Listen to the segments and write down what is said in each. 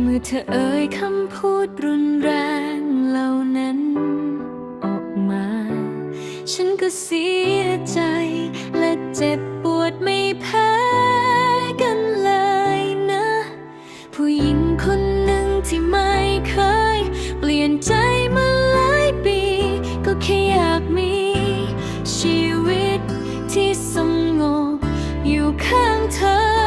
เมื่อเธอเอ่ยคำพูดรุนแรงเหล่านั้น ออกมา ฉันก็เสียใจ และเจ็บปวดไม่แพ้กันเลยนะ ผู้หญิงคนหนึ่งที่ไม่เคย เปลี่ยนใจมาหลายปี ก็แค่อยากมี ชีวิตที่สงบอยู่ข้างเธอ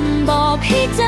นบอกให้ใจ